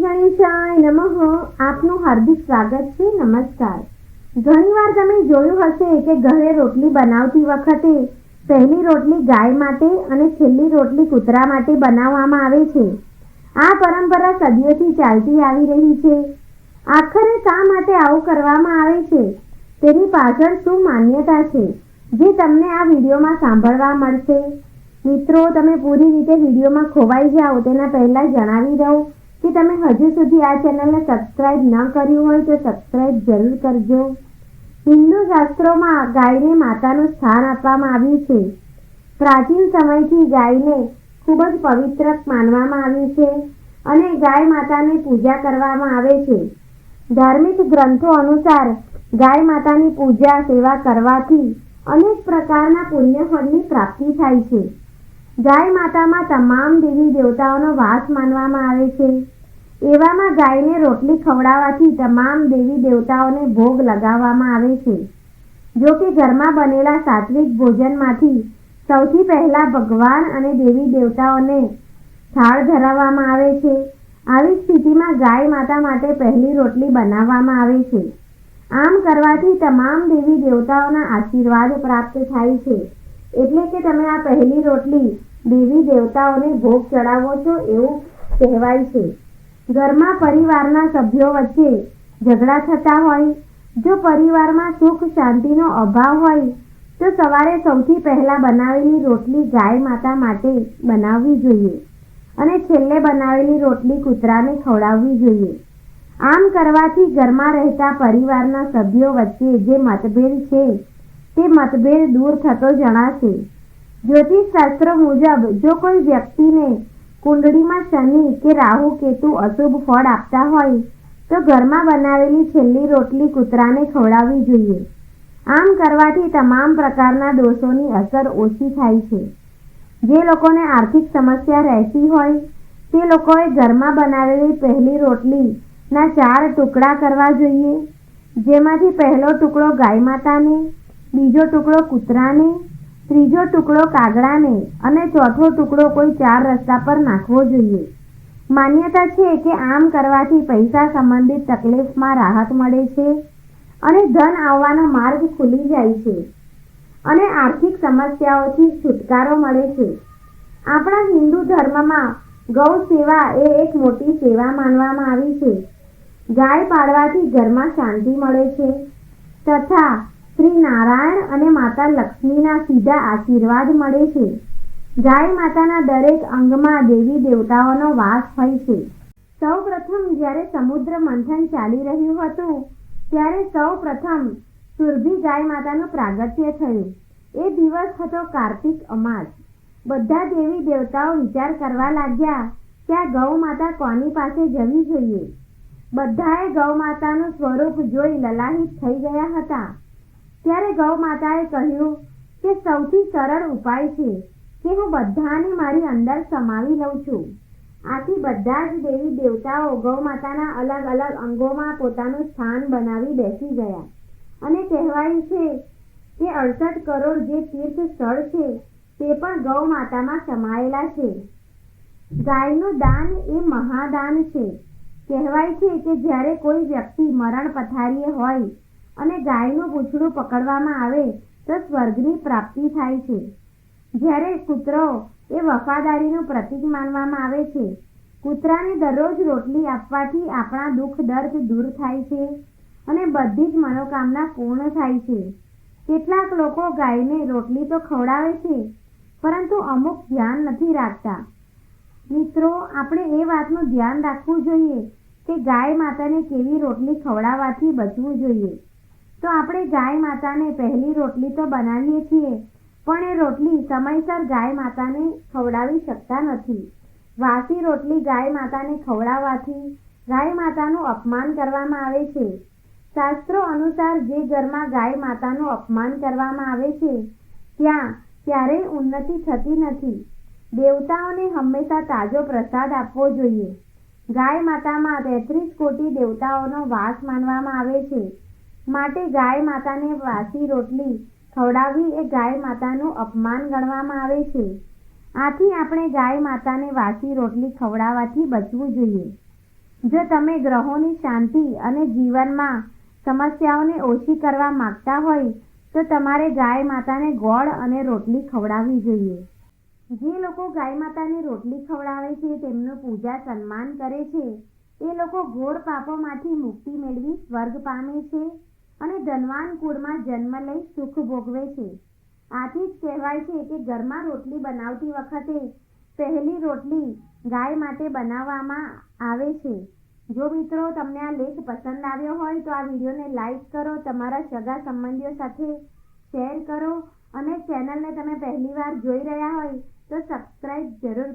ગણેશાય નમઃ. આપનું હાર્દિક સ્વાગત છે, નમસ્કાર. ઘણીવાર તમે જોયું હશે કે ઘરે રોટલી બનાવતી વખતે પહેલી રોટલી ગાય માટે અને છેલ્લી રોટલી કૂતરા માટે બનાવવામાં આવે છે. આ પરંપરા સદીઓથી ચાલતી આવી રહી છે. આખરે શા માટે આવું કરવામાં આવે છે? તેની પાછળ શું માન્યતા છે, જે તમને આ વિડીયોમાં સાંભળવા મળશે? મિત્રો, તમે પૂરી રીતે વિડીયોમાં ખોવાઈ જાઓ તેના પહેલાં જણાવી દઉં. કે તમે હજુ સુધી આ ચેનલને સબસ્ક્રાઇબ ન કર્યું હોય તો સબસ્ક્રાઇબ જરૂર કરજો. હિન્દુ શાસ્ત્રોમાં ગાયને માતાનું સ્થાન આપવામાં આવ્યું છે. પ્રાચીન સમયથી ગાયને ખૂબ જ પવિત્ર માનવામાં આવ્યું છે અને ગાય માતાની પૂજા કરવામાં આવે છે. ધાર્મિક ગ્રંથો અનુસાર ગાય માતાની પૂજા, સેવા કરવાથી અનેક પ્રકારના પુણ્યફળની પ્રાપ્તિ થાય છે. ગાય માતામાં તમામ દેવી દેવતાઓનો વાસ માનવામાં આવે છે. એવામાં ગાયને રોટલી ખવડાવવાથી તમામ દેવી દેવતાઓને ભોગ લગાવવામાં આવે છે. જો કે ઘરમાં બનેલા સાત્વિક ભોજનમાંથી સૌથી પહેલા ભગવાન અને દેવી દેવતાઓને થાળ ધરાવવામાં આવે છે. આવી સ્થિતિમાં ગાય માતા માટે પહેલી રોટલી બનાવવામાં આવે છે. આમ કરવાથી તમામ દેવી દેવતાઓના આશીર્વાદ પ્રાપ્ત થાય છે. એટલે કે તમે આ પહેલી રોટલી દેવી દેવતાઓને ભોગ ચડાવો છો એવું કહેવાય છે. ઘરમાં પરિવારના સભ્યો વચ્ચે ઝઘડા થતા હોય, જો પરિવારમાં સુખ શાંતિનો અભાવ હોય, તો સવારે સૌથી પહેલાં બનાવેલી રોટલી ગાય માતા માટે બનાવવી જોઈએ અને છેલ્લે બનાવેલી રોટલી કૂતરાને ખવડાવવી જોઈએ. આમ કરવાથી ઘરમાં રહેતા પરિવારના સભ્યો વચ્ચે જે મતભેદ છે, તે મતભેદ દૂર થતો જણાશે. જ્યોતિષ શાસ્ત્ર મુજબ જો કોઈ વ્યક્તિને કુંડળીમાં શનિ કે રાહુ કેતુ અશુભ ફળ આપતા હોય, તો ઘરમાં બનાવેલી છેલ્લી રોટલી કૂતરાને ખવડાવવી જોઈએ. આમ કરવાથી તમામ પ્રકારના દોષોની અસર ઓછી થાય છે. જે લોકોને આર્થિક સમસ્યા રહેતી હોય, તે લોકોએ ઘરમાં બનાવેલી પહેલી રોટલીના ચાર ટુકડા કરવા જોઈએ. જેમાંથી પહેલો ટુકડો ગાય માતાને, બીજો ટુકડો કૂતરાને ત્રીજો ટુકડો કાગડાને અને ચોથો ટુકડો કોઈ ચાર રસ્તા પર નાખવો જોઈએ. માન્યતા છે કે આમ કરવાથી પૈસા સંબંધિત તકલીફમાં રાહત મળે છે અને ધન આવવાનો માર્ગ ખુલી જાય છે અને આર્થિક સમસ્યાઓથી છુટકારો મળે છે. આપણા હિન્દુ ધર્મમાં ગૌ સેવા એ એક મોટી સેવા માનવામાં આવી છે. ગાય પાળવાથી ઘરમાં શાંતિ મળે છે તથા શ્રી નારાયણ અને માતા લક્ષ્મીના સીધા આશીર્વાદ મળે છે. ગાય માતાના દરેક અંગમાં દેવી દેવતાઓનો વાસ હોય છે. સૌ પ્રથમ જ્યારે સમુદ્ર મંથન ચાલી રહ્યું હતું, ત્યારે સૌ પ્રથમ સુરભી ગાય માતાનું પ્રાગટ્ય થયું. એ દિવસ હતો કાર્તિક અમાસ. બધા દેવી દેવતાઓ વિચાર કરવા લાગ્યા કે આ ગૌ માતા કોની પાસે જવી જોઈએ? બધાએ ગૌ માતાનું સ્વરૂપ જોઈ લલાહિત થઈ ગયા હતા. ત્યારે ગૌ માતાએ કહ્યું કે સૌથી સરળ ઉપાય છે કે હું બધાને મારી અંદર સમાવી લઉં છું. આથી બધા જ દેવી દેવતાઓ ગૌ માતાના અલગ અલગ અંગોમાં પોતાનું સ્થાન બનાવી બેસી ગયા. અને કહેવાયું છે કે અડસઠ કરોડ જે તીર્થ સ્થળ છે તે પણ ગૌ માતામાં સમાયેલા છે. ગાયનું દાન એ મહાદાન છે. કહેવાય છે કે જ્યારે કોઈ વ્યક્તિ મરણ પથારીએ હોય અને ગાયનું પૂંછડું પકડવામાં આવે તો સ્વર્ગની પ્રાપ્તિ થાય છે. જ્યારે કૂતરો એ વફાદારીનું પ્રતીક માનવામાં આવે છે, કૂતરાને દરરોજ રોટલી આપવાથી આપણા દુઃખ દર્દ દૂર થાય છે અને બધી જ મનોકામના પૂર્ણ થાય છે. કેટલાક લોકો ગાયને રોટલી તો ખવડાવે છે, પરંતુ અમુક ધ્યાન નથી રાખતા. મિત્રો, આપણે એ વાતનું ધ્યાન રાખવું જોઈએ કે ગાય માતાને કેવી રોટલી ખવડાવવાથી બચવું જોઈએ. તો આપણે ગાય માતાને પહેલી રોટલી તો બનાવીએ છીએ, પણ એ રોટલી સમયસર ગાય માતાને ખવડાવી શકતા નથી. વાસી રોટલી ગાય માતાને ખવડાવવાથી ગાય માતાનું અપમાન કરવામાં આવે છે. શાસ્ત્રો અનુસાર જે ઘરમાં ગાય માતાનું અપમાન કરવામાં આવે છે, ત્યાં ક્યારેય ઉન્નતિ થતી નથી. દેવતાઓને હંમેશા તાજો પ્રસાદ આપવો જોઈએ. ગાય માતામાં તેત્રીસ કોટી દેવતાઓનો વાસ માનવામાં આવે છે. માટે ગાય માતાને વાસી રોટલી ખવડાવવી એ ગાય માતાનું અપમાન ગણવામાં આવે છે. આથી આપણે ગાય માતાને વાસી રોટલી ખવડાવવાથી બચવું જોઈએ. જો તમે ગ્રહોની શાંતિ અને જીવનમાં સમસ્યાઓને ઓછી કરવા માંગતા હોય, તો તમારે ગાય માતાને ગોળ અને રોટલી ખવડાવવી જોઈએ. જે લોકો ગાય માતાને રોટલી ખવડાવે છે, તેમનું પૂજા સન્માન કરે છે. એ લોકો ઘોર પાપોમાંથી મુક્તિ મેળવી સ્વર્ગ પામે છે. અને ધનવાન કુળમાં જન્મ લઈ સુખ ભોગવે છે. આથી જ કહેવાય છે કે ઘરમાં રોટલી બનાવતી વખતે પહેલી રોટલી ગાય માટે બનાવવામાં આવે છે. જો મિત્રો તમને આ લેખ પસંદ આવ્યો હોય તો આ વિડીયોને લાઈક કરો, તમારા સગા સંબંધીઓ સાથે શેર કરો અને ચેનલને તમે પહેલીવાર જોઈ રહ્યા હોય તો સબસ્ક્રાઈબ જરૂર